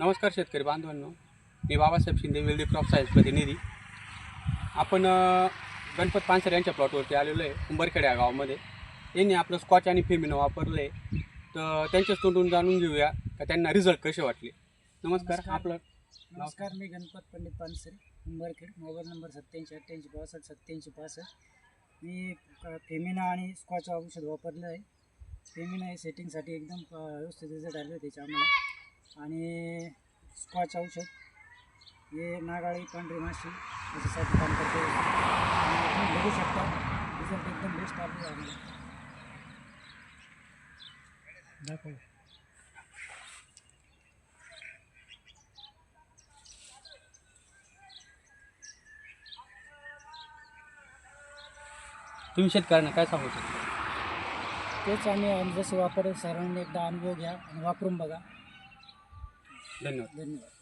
नमस्कार शेतकरी बांधवांनो. मी बाबासाहेब शिंदे विल्डी क्रॉप सायन्स प्रतिनिधी. आपण गणपत पानसर यांच्या प्लॉटवरती आलेलो आहे उंबरखेड या गावामध्ये. यांनी आपलं स्कॉच आणि फेमिनो वापरलं आहे तर त्यांच्याच तोंडून जाणून घेऊया का त्यांना रिझल्ट कसे वाटले. नमस्कार. आपलं नमस्कार मी गणपत पंडित पानसरे उंबरखेड मोबाईल नंबर सत्याऐंशी अठ्ठ्याऐंशी बासष्ट सत्याऐंशी पासष्ट मी फेमिना आणि स्कॉच औषध वापरलं आहे फेमिना हे सेटिंगसाठी एकदम व्यवस्थित रिझल्ट आले त्याचे आम्हाला. आणि स्कॉच औषध हे नागाळी पांढरी माशी याच्यासाठी काम करते. तुम्ही बघू शकता रिझल्ट एकदम बेस्ट आले दाखव. तुम्ही शेतकऱ्यांना काय सांगू शकता? तेच आम्ही जसे वापर साधारण एकदा अनुभव घ्या आणि वापरून बघा. धन्यवाद. धन्यवाद.